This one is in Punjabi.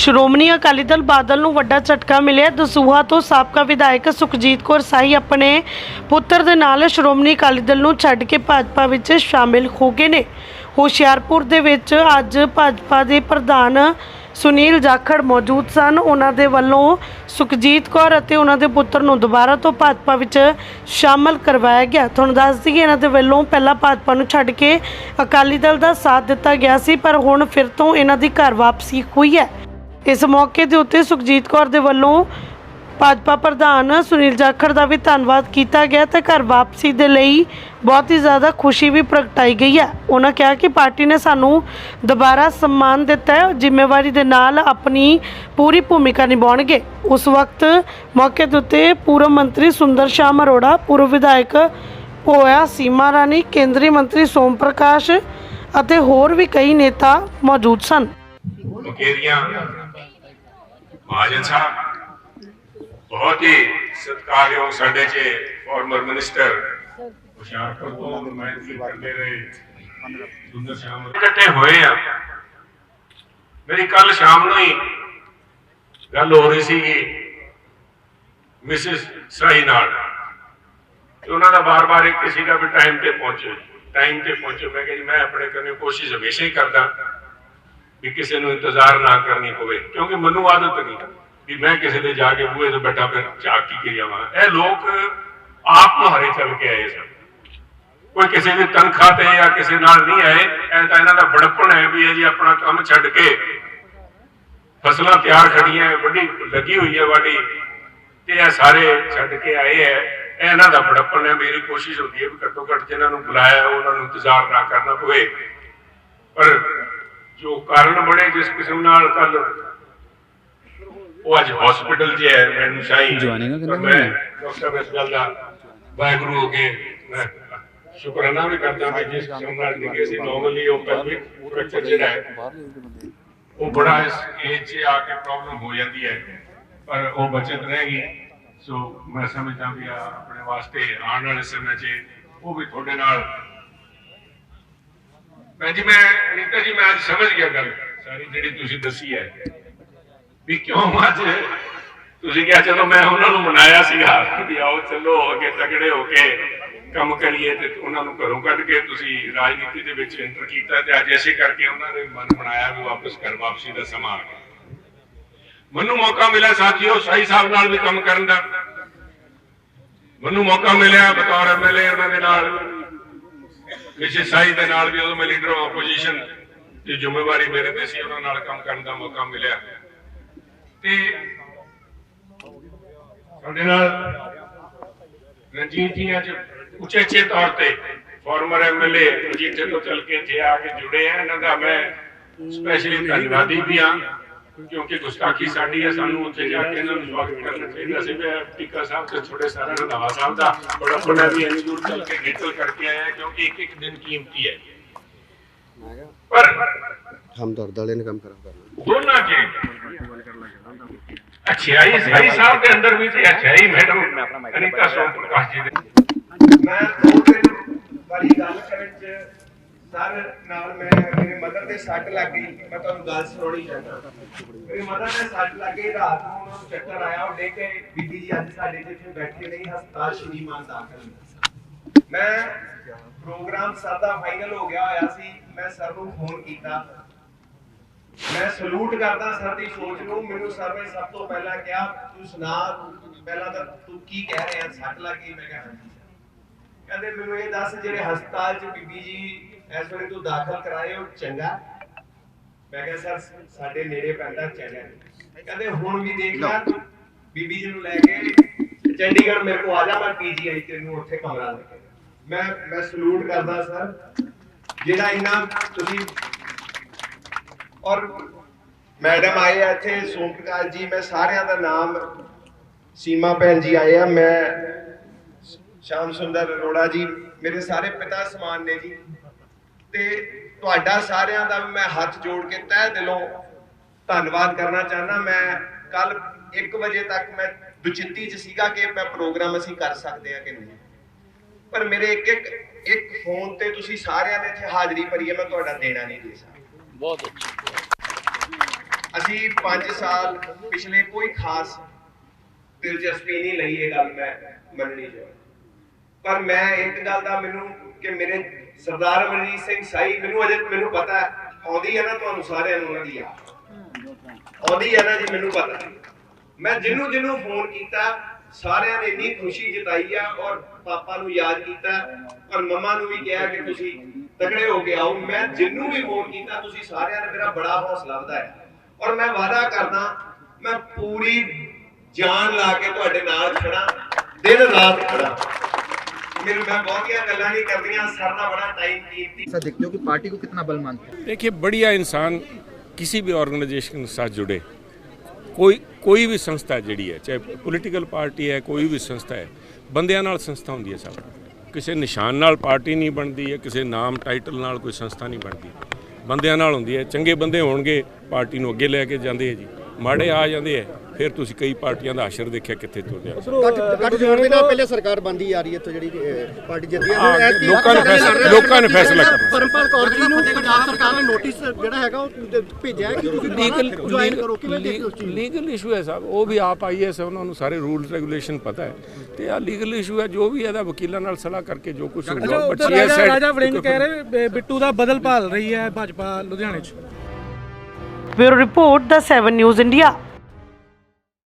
ਸ਼੍ਰੋਮਣੀ ਅਕਾਲੀ ਦਲ ਬਾਦਲ ਨੂੰ ਵੱਡਾ ਝਟਕਾ ਮਿਲਿਆ। ਦਸੂਹਾ ਤੋਂ ਸਾਬਕਾ ਵਿਧਾਇਕ ਸੁਖਜੀਤ ਕੌਰ ਸਾਹੀ ਆਪਣੇ ਪੁੱਤਰ ਦੇ ਨਾਲ ਸ਼੍ਰੋਮਣੀ ਅਕਾਲੀ ਦਲ ਨੂੰ ਛੱਡ ਕੇ ਭਾਜਪਾ ਵਿੱਚ ਸ਼ਾਮਿਲ ਹੋ ਗਏ ਨੇ। ਹੁਸ਼ਿਆਰਪੁਰ ਦੇ ਵਿੱਚ ਅੱਜ ਭਾਜਪਾ ਦੇ ਪ੍ਰਧਾਨ ਸੁਨੀਲ ਜਾਖੜ ਮੌਜੂਦ ਸਨ। ਉਹਨਾਂ ਦੇ ਵੱਲੋਂ ਸੁਖਜੀਤ ਕੌਰ ਅਤੇ ਉਹਨਾਂ ਦੇ ਪੁੱਤਰ ਨੂੰ ਦੁਬਾਰਾ ਤੋਂ ਭਾਜਪਾ ਵਿੱਚ ਸ਼ਾਮਲ ਕਰਵਾਇਆ ਗਿਆ। ਤੁਹਾਨੂੰ ਦੱਸ ਦਈਏ, ਇਹਨਾਂ ਦੇ ਵੱਲੋਂ ਪਹਿਲਾਂ ਭਾਜਪਾ ਨੂੰ ਛੱਡ ਕੇ ਅਕਾਲੀ ਦਲ ਦਾ ਸਾਥ ਦਿੱਤਾ ਗਿਆ ਸੀ, ਪਰ ਹੁਣ ਫਿਰ ਤੋਂ ਇਹਨਾਂ ਦੀ ਘਰ ਵਾਪਸੀ ਹੋਈ ਹੈ। ਇਸ ਮੌਕੇ ਦੇ ਉੱਤੇ ਸੁਖਜੀਤ ਕੌਰ ਦੇ ਵੱਲੋਂ ਭਾਜਪਾ ਪ੍ਰਧਾਨ ਸੁਨੀਲ ਜਾਖੜ ਦਾ ਵੀ ਧੰਨਵਾਦ ਕੀਤਾ ਗਿਆ ਤੇ ਘਰ ਵਾਪਸੀ ਦੇ ਲਈ ਬਹੁਤ ਹੀ ਜ਼ਿਆਦਾ ਖੁਸ਼ੀ ਵੀ ਪ੍ਰਗਟਾਈ ਗਈ ਹੈ। ਉਹਨਾਂ ਕਿਹਾ ਕਿ ਪਾਰਟੀ ਨੇ ਸਾਨੂੰ ਦੁਬਾਰਾ ਸਨਮਾਨ ਦਿੱਤਾ ਹੈ ਜ਼ਿੰਮੇਵਾਰੀ ਦੇ ਨਾਲ ਆਪਣੀ ਪੂਰੀ ਭੂਮਿਕਾ ਨਿਭਾਉਣਗੇ। ਉਸ ਵਕਤ ਮੌਕੇ ਦੇ ਉੱਤੇ ਪੂਰਵ ਮੰਤਰੀ ਸੁੰਦਰ ਸ਼ਾਮ ਅਰੋੜਾ, ਪੂਰਵ ਵਿਧਾਇਕ ਹੋਇਆ ਸੀਮਾ ਰਾਣੀ, ਕੇਂਦਰੀ ਮੰਤਰੀ ਸੋਮ ਪ੍ਰਕਾਸ਼ ਅਤੇ ਹੋਰ ਵੀ ਕਈ ਨੇਤਾ ਮੌਜੂਦ ਸਨ। ਮਹਾਜਨ ਸਾਹਿਬ, ਬਹੁਤ ਹੀ ਸਤਿਕਾਰਯੋਗ ਸਾਡੇ ਚ ਫਾਰਮਰ ਮਿਨਿਸਟਰ ਹੁਸ਼ਿਆਰਪੁਰ ਤੋਂ ਨੁਮਾਇੰਦਗੀ ਕਰਦੇ ਰਹੇ। ਸੁੰਦਰ ਸ਼ਾਮ ਇਕੱਠੇ ਹੋਏ ਆ। ਮੇਰੀ ਕੱਲ ਸ਼ਾਮ ਨੂੰ ਹੀ ਗੱਲ ਹੋ ਰਹੀ ਸੀਗੀ ਮਿਸਿਸ ਸਾਈ ਨਾਲ। ਤੇ ਉਹਨਾਂ ਦਾ ਬਾਰ-ਬਾਰ ਇੱਕ ਸੀਗਾ ਵੀ ਟਾਈਮ ਤੇ ਪਹੁੰਚੋ ਟਾਈਮ ਤੇ ਪਹੁੰਚੋ। ਮੈਂ ਕਿਹਾ ਜੀ, ਮੈਂ ਆਪਣੇ ਕਰਨੇ ਕੋਸ਼ਿਸ਼ ਹਮੇਸ਼ਾ ਹੀ ਕਰਦਾ। ਵੀ ਕਿਸੇ ਨੂੰ ਇੰਤਜ਼ਾਰ ਨਾ ਕਰਨੀ ਪਵੇ। ਕਿਉਂਕਿ ਮੈਨੂੰ ਆਦਤ ਨਹੀਂ ਵੀ ਮੈਂ ਕਿਸੇ ਦੇ ਜਾ ਕੇ ਬੂਹੇ ਤੇ ਬੈਠਾ ਫਿਰ ਝਾਕ ਕੇ ਜਾਵਾਂ। ਇਹ ਲੋਕ ਆਪ ਮੁਹਾਰੇ ਚੱਲ ਕੇ ਆਏ ਸਨ। ਕੋਈ ਕਿਸੇ ਦੀ ਤਨਖਾਹ ਤੇ ਜਾਂ ਕਿਸੇ ਨਾਲ ਨਹੀਂ ਆਏ, ਇਹ ਤਾਂ ਇਹਨਾਂ ਦਾ ਬੜਪਣ ਹੈ ਵੀ ਇਹ ਜੀ ਆਪਣਾ ਕੰਮ ਛੱਡ ਕੇ ਫਸਲਾਂ ਤਿਆਰ ਖੜੀਆਂ, ਵੱਡੀ ਲੱਗੀ ਹੋਈ ਹੈ ਵਾਢੀ, ਤੇ ਇਹ ਸਾਰੇ ਛੱਡ ਕੇ ਆਏ ਹੈ। ਇਹ ਇਹਨਾਂ ਦਾ ਬੜਪਣ ਹੈ, ਮੇਰੀ ਕੋਸ਼ਿਸ਼ ਹੁੰਦੀ ਹੈ ਵੀ ਘੱਟੋ ਘੱਟ ਜਿਹਨਾਂ ਨੂੰ ਬੁਲਾਇਆ, ਉਹਨਾਂ ਨੂੰ ਇੰਤਜ਼ਾਰ ਨਾ ਕਰਨਾ ਪਵੇ। ਪਰ ਜੋ ਕਾਰਨ ਬਣੇ ਜਿਸ ਕਿਸਮ ਨਾਲ ਕੱਲ ਉਹ ਅੱਜ ਹਸਪੀਟਲ 'ਚ ਹੈ ਮੈਨੂੰ ਸ਼ਾਹੀ। ਜਵਾਨੀ ਦਾ ਕਿੰਨਾ ਮੈਂ ਡਾਕਟਰ ਇਸ ਗੱਲ ਦਾ ਵਾਹਿਗੁਰੂ ਕੇ ਮੈਂ ਸ਼ੁਕਰਾਨਾ ਵੀ ਕਰਦਾ ਵੀ ਜਿਸ ਕਿਸਮ ਨਾਲ ਨਿਕੇ ਸੀ। ਨਾਰਮਲੀ ਉਹ ਪੈਲਵਿਕ ਫ੍ਰੈਕਚਰ ਜਿਹੜਾ ਹੈ ਉਹ ਬੜਾ ਇਸ ਏਜ 'ਚ ਆ ਕੇ ਪ੍ਰੋਬਲਮ ਹੋ ਜਾਂਦੀ ਹੈ। ਪਰ ਉਹ ਬਚਤ ਰਹੇਗੀ ਸੋ ਮੈਂ ਸਮਝਦਾ ਵੀ ਆਪਣੇ ਵਾਸਤੇ ਆਉਣ ਵਾਲੇ ਸਮੇਂ 'ਚ ਉਹ ਵੀ ਤੁਹਾਡੇ ਨਾਲ ਮੈਂ ਜੀ, ਮੈਂ ਰੀਤਾ ਜੀ, ਮੈਂ ਅੱਜ ਸਮਝ ਗਿਆ ਗੱਲ। ਸਾਰੀ ਜਿਹੜੀ ਤੁਸੀਂ ਦੱਸੀ ਹੈ ਵੀ ਕਿਉਂ ਅੱਜ ਤੁਸੀਂ ਕਿਹਾ, ਚਲੋ ਮੈਂ ਉਹਨਾਂ ਨੂੰ ਮਨਾਇਆ ਸੀਗਾ ਵੀ ਆਓ, ਚਲੋ, ਅੱਗੇ ਤਗੜੇ ਹੋ ਕੇ ਕੰਮ ਕਰੀਏ ਤੇ ਉਹਨਾਂ ਨੂੰ ਘਰੋਂ ਕੱਢ ਕੇ ਤੁਸੀਂ ਰਾਜਨੀਤੀ ਦੇ ਵਿੱਚ ਐਂਟਰ ਕੀਤਾ ਤੇ ਅੱਜ ਐਸੇ ਕਰਕੇ ਉਹਨਾਂ ਨੇ ਮਨ ਬਣਾਇਆ ਵੀ ਵਾਪਸ ਘਰ ਵਾਪਸੀ ਦਾ ਸਮਾਂ ਆ ਗਿਆ। ਮੈਨੂੰ ਮੌਕਾ ਮਿਲਿਆ, ਸਾਥੀਓ, ਸਾਈ ਸਾਹਿਬ ਨਾਲ ਵੀ ਕੰਮ ਕਰਨ ਦਾ। ਮੈਨੂੰ ਮੌਕਾ ਮਿਲਿਆ, ਬਤੌਰ ਐਮਐਲਏ ਉਹਨਾਂ ਦੇ ਨਾਲ। ਵਿਸ਼ੇ ਸਾਈ ਦੇ ਨਾਲ ਵੀ ਉਦੋਂ ਮੈਂ ਲੀਡਰ ਆਫ ਆਪੋਜੀਸ਼ਨ ਦੀ ਜ਼ਿੰਮੇਵਾਰੀ ਮੇਰੇ ਤੇ ਸੀ, ਉਹਨਾਂ ਨਾਲ ਕੰਮ ਕਰਨ ਦਾ ਮੌਕਾ ਮਿਲਿਆ। ਤੇ ਸਾਡੇ ਨਾਲ ਰਣਜੀਤ ਜੀ ਅੱਜ ਉਚੇਚੇ ਤੌਰ ਤੇ ਫਾਰਮਰ ਐਮਐਲਏ ਮਜੀਠੇ ਤੋਂ ਚੱਲ ਕੇ ਇੱਥੇ ਆ ਕੇ ਜੁੜੇ ਆ। ਇਹਨਾਂ ਦਾ ਮੈਂ ਸਪੈਸ਼ਲੀ ਧੰਨਵਾਦੀ ਵੀ ਹਾਂ। ਕਿਉਂਕਿ ਗੁਸਤਾਖੀ ਸਾਡੀ ਹੈ ਸਾਨੂੰ ਉੱਥੇ ਜਾ ਕੇ ਇਹਨਾਂ ਨੂੰ ਸਵਾਗਤ ਕਰਨਾ ਚਾਹੀਦਾ ਸੀ। ਮੈਂ ਟਿੱਕਾ ਸਾਹਿਬ ਤੇ ਛੋਟੇ ਸਾਰਾ ਰੰਧਾਵਾ ਸਾਹਿਬ ਦਾ ਬੜਾ ਬੜਾ ਵੀ ਇੰਨੀ ਦੂਰ ਚੱਲ ਕੇ ਗੇਟਲ ਕਰਕੇ ਆਇਆ ਕਿਉਂਕਿ ਇੱਕ ਇੱਕ ਦਿਨ ਕੀਮਤੀ ਹੈ। ਪਰ ਹਮ ਦਰਦ ਵਾਲੇ ਨੇ ਕੰਮ ਖਰਾਬ ਕਰਨਾ ਦੋਨਾਂ ਚ ਅੱਛਾਈ ਸਹੀ ਸਾਹਿਬ ਦੇ ਅੰਦਰ ਵੀ ਤੇ ਅੱਛਾਈ ਮੈਡਮ ਅਨੀਤਾ ਸੋਮ ਪ੍ਰਕਾਸ਼ ਜੀ ਦੇ। ਮੈਂ ਦੋ ਦਿਨ ਸਰ, ਨਾਲ ਮੈਂ ਮੇਰੇ ਮਦਰ ਦੇ ਸੱਟ ਲੱਗ ਗਈ। ਮੈਂ ਤੁਹਾਨੂੰ ਗੱਲ ਸੁਣਾਉਣੀ ਚਾਹੁੰਦਾ। ਮੇਰੀ ਮਦਰ ਦੇ ਸੱਟ ਲੱਗ ਗਈ, ਰਾਤ ਨੂੰ ਉਹਨਾਂ ਨੂੰ ਚੱਕਰ ਆਇਆ, ਉਹ ਡੇ ਬੀਬੀ ਜੀ ਅੱਜ ਸਾਡੇ ਜਿੱਥੇ ਬੈਠੇ ਨਹੀਂ ਹਸਪਤਾਲ ਸ਼੍ਰੀ ਮਾਨ ਦਾਖਲ ਮੈਂ ਪ੍ਰੋਗਰਾਮ ਸਰ ਦਾ ਫਾਈਨਲ ਹੋ ਗਿਆ ਹੋਇਆ ਸੀ, ਮੈਂ ਸਰ ਨੂੰ ਫੋਨ ਕੀਤਾ। ਮੈਂ ਸਲੂਟ ਕਰਦਾ ਸਰ ਦੀ ਸੋਚ ਨੂੰ, ਮੈਨੂੰ ਸਰ ਨੇ ਸਭ ਤੋਂ ਪਹਿਲਾਂ ਕਿਹਾ, ਤੂੰ ਸੁਣਾ, ਪਹਿਲਾਂ ਤਾਂ ਤੂੰ ਕੀ ਕਹਿ ਰਿਹਾ, ਸੱਟ ਲੱਗ ਗਈ? ਮੈਂ ਕਿਹਾ, ਹਾਂਜੀ ਕਹਿੰਦੇ, ਮੈਨੂੰ ਇਹ ਦੱਸ, ਜਿਹੜੇ ਹਸਪਤਾਲ 'ਚ ਬੀਬੀ ਜੀ ਇਸ ਵੇਲੇ ਤੂੰ ਦਾਖਲ ਕਰਾਏ ਹੋ ਚੰਗਾ। ਮੈਂ ਕਿਹਾ ਸਰ ਸਾਡੇ ਨੇੜੇ ਪੈਂਦਾ ਚੰਗਾ। ਕਹਿੰਦੇ ਹੁਣ ਵੀ ਦੇਖ ਲੈ ਬੀਬੀ ਜੀ ਨੂੰ ਲੈ ਕੇ ਚੰਡੀਗੜ੍ਹ ਮੇਰੇ ਕੋਲ ਆ ਜਾ ਮੈਂ ਪੀਜੀਆਈ ਤੈਨੂੰ ਉੱਥੇ ਕਮਰਾ ਦੇ ਮੈਂ ਮੈਂ ਸਲੂਟ ਕਰਦਾ ਸਰ। ਜਿਹੜਾ ਇੰਨਾ ਤੁਸੀਂ ਔਰ ਮੈਡਮ ਆਏ ਆ ਇੱਥੇ ਸੋਮ ਪ੍ਰਕਾਸ਼ ਜੀ ਮੈਂ ਸਾਰਿਆਂ ਦਾ ਨਾਮ ਸੀਮਾ ਭੈਣ ਜੀ ਆਏ ਆ। ਮੈਂ ਸ਼ਾਮ ਸੁੰਦਰ ਅਰੋੜਾ ਜੀ ਮੇਰੇ ਸਾਰੇ ਪਿਤਾ ਸਮਾਨ ਨੇ ਜੀ। ਤੇ ਤੁਹਾਡਾ ਸਾਰਿਆਂ ਦਾ ਵੀ ਮੈਂ ਹੱਥ ਜੋੜ ਕੇ ਤਹਿ ਦਿਲੋਂ ਧੰਨਵਾਦ ਕਰਨਾ ਚਾਹਨਾ ਮੈਂ ਕੱਲ 1 ਵਜੇ ਤੱਕ ਮੈਂ ਦੁਚਿੱਤੀ 'ਚ ਸੀਗਾ ਕਿ ਮੈਂ ਪ੍ਰੋਗਰਾਮ ਅਸੀਂ ਕਰ ਸਕਦੇ ਆ ਕਿ ਨਹੀਂ। ਪਰ ਮੇਰੇ ਇੱਕ ਇੱਕ ਇੱਕ ਫੋਨ ਤੇ ਤੁਸੀਂ ਸਾਰਿਆਂ ਨੇ ਇੱਥੇ ਹਾਜ਼ਰੀ ਭਰੀ ਹੈ ਮੈਂ ਤੁਹਾਡਾ ਦੇਣਾ ਨਹੀਂ ਦੇ ਸਕਦਾ। ਬਹੁਤ ਅੱਛਾ। ਅਸੀਂ 5 ਸਾਲ ਪਿਛਲੇ ਕੋਈ ਖਾਸ ਦਿਲਚਸਪੀ ਨਹੀਂ ਲਈ ਇਹ ਗੱਲ ਮੈਂ ਮੰਨਣੀ ਚਾਹੁੰਦਾ। ਪਰ ਮੈਂ ਇੱਕ ਗੱਲ ਦਾ ਮੈਨੂੰ ਕਿ ਮੇਰੇ ਸਰਦਾਰ ਅਮਰਜੀਤ ਸਿੰਘ ਸਾਈ ਮੈਨੂੰ ਅਜੇ ਮੈਨੂੰ ਪਤਾ ਆਉਂਦੀ ਹੈ ਨਾ ਤੁਹਾਨੂੰ ਸਾਰਿਆਂ ਨੂੰ ਉਹਨਾਂ ਦੀ ਆਉਂਦੀ ਹੈ ਨਾ ਜੀ, ਮੈਨੂੰ ਪਤਾ। ਮੈਂ ਜਿਹਨੂੰ ਜਿਹਨੂੰ ਫੋਨ ਕੀਤਾ, ਸਾਰਿਆਂ ਨੇ ਇੰਨੀ ਖੁਸ਼ੀ ਜਤਾਈ ਆ ਔਰ ਪਾਪਾ ਨੂੰ ਯਾਦ ਕੀਤਾ ਔਰ ਮਮਾ ਨੂੰ ਵੀ ਕਿਹਾ ਕਿ ਤੁਸੀਂ ਤਕੜੇ ਹੋ ਕੇ ਆਓ। ਮੈਂ ਜਿਹਨੂੰ ਵੀ ਫੋਨ ਕੀਤਾ, ਤੁਸੀਂ ਸਾਰਿਆਂ ਨੇ ਮੇਰਾ ਬੜਾ ਹੌਸਲਾ ਵਧਾਇਆ। ਔਰ ਮੈਂ ਵਾਅਦਾ ਕਰਦਾ, ਮੈਂ ਪੂਰੀ ਜਾਨ ਲਾ ਕੇ ਤੁਹਾਡੇ ਨਾਲ ਖੜਾ ਦਿਨ ਰਾਤ ਖੜਾ ਮੇਰੇ ਮੈਂ ਬਹੁਤੀਆਂ ਗੱਲਾਂ ਨਹੀਂ ਕਰਦੀਆਂ ਸਰ ਦਾ ਬੜਾ ਟਾਈਮ ਕੀਮਤੀ ऐसा देखते हो कि पार्टी को कितना बल मानते हैं देखिए बढ़िया इंसान किसी भी ऑर्गेनाइजेशन के साथ जुड़े ਕੋਈ ਕੋਈ ਵੀ ਸੰਸਥਾ ਜਿਹੜੀ ਹੈ ਚਾਹੇ ਪੋਲੀਟੀਕਲ ਪਾਰਟੀ ਹੈ ਕੋਈ ਵੀ ਸੰਸਥਾ ਹੈ ਬੰਦਿਆਂ ਨਾਲ ਸੰਸਥਾ ਹੁੰਦੀ ਹੈ ਸਭ ਕਿਸੇ ਨਿਸ਼ਾਨ ਨਾਲ ਪਾਰਟੀ ਨਹੀਂ ਬਣਦੀ ਹੈ ਕਿਸੇ ਨਾਮ ਟਾਈਟਲ ਨਾਲ ਕੋਈ ਸੰਸਥਾ ਨਹੀਂ ਬਣਦੀ ਬੰਦਿਆਂ ਨਾਲ ਹੁੰਦੀ ਹੈ ਚੰਗੇ ਬੰਦੇ ਹੋਣਗੇ ਪਾਰਟੀ ਨੂੰ ਅੱਗੇ ਲੈ ਕੇ ਜਾਂਦੇ ਹੈ ਜੀ ਮਾੜੇ ਆ ਜਾਂਦੇ ਹੈ ਫਿਰ ਤੁਸੀਂ ਕਈ ਪਾਰਟੀਆਂ ਦਾ ਆਸ਼ਰ ਦੇਖਿਆ ਕਿੱਥੇ ਤੁਰਦੇ ਆ ਕੱਟ ਜੋੜ ਦੇ ਨਾਲ ਪਹਿਲੇ ਸਰਕਾਰ ਬੰਦੀ ਆ ਰਹੀ ਹੈ ਇੱਥੋਂ ਜਿਹੜੀ ਅਹ, ਪਾਰਟੀ ਜਿੱਤੀ ਹਾਂ, ਲੋਕਾਂ ਨੇ ਫੈਸਲਾ ਲੋਕਾਂ ਨੇ ਫੈਸਲਾ ਕਰਨਾ। ਪਰਮਪਾਲ ਕੌਰ ਜੀ ਨੂੰ ਪੰਜਾਬ ਸਰਕਾਰ ਨੇ ਨੋਟਿਸ ਜਿਹੜਾ ਹੈਗਾ ਉਹ ਭੇਜਿਆ ਹੈ ਕਿ ਤੁਸੀਂ ਲੀਗਲ ਜੁਆਇਨ ਕਰੋ ਕਿਵੇਂ ਦੇਖਦੇ ਹੋ ਉਸ ਚੀਜ਼ ਨੂੰ? ਲੀਗਲ ਇਸ਼ੂ ਹੈ ਸਾਹਿਬ ਉਹ ਵੀ ਆਪ ਆਈਐਸ ਉਹਨਾਂ ਨੂੰ ਸਾਰੇ ਰੂਲ ਰੈਗੂਲੇਸ਼ਨ ਪਤਾ ਹੈ। ਤੇ ਆ ਲੀਗਲ ਇਸ਼ੂ ਹੈ ਜੋ ਵੀ ਇਹਦਾ ਵਕੀਲਾਂ ਨਾਲ ਸਲਾਹ ਕਰਕੇ ਜੋ ਕੁਝ ਹੋਊਗਾ ਬਟ ਰਾਜਾ ਵੜਿੰਗ ਕਹਿ ਰਹੇ ਬਿੱਟੂ ਦਾ ਬਦਲ ਭਾਲ ਰਹੀ ਹੈ ਭਾਜਪਾ ਲੁਧਿਆਣੇ 'ਚ। Bureau Report, The 7 News India.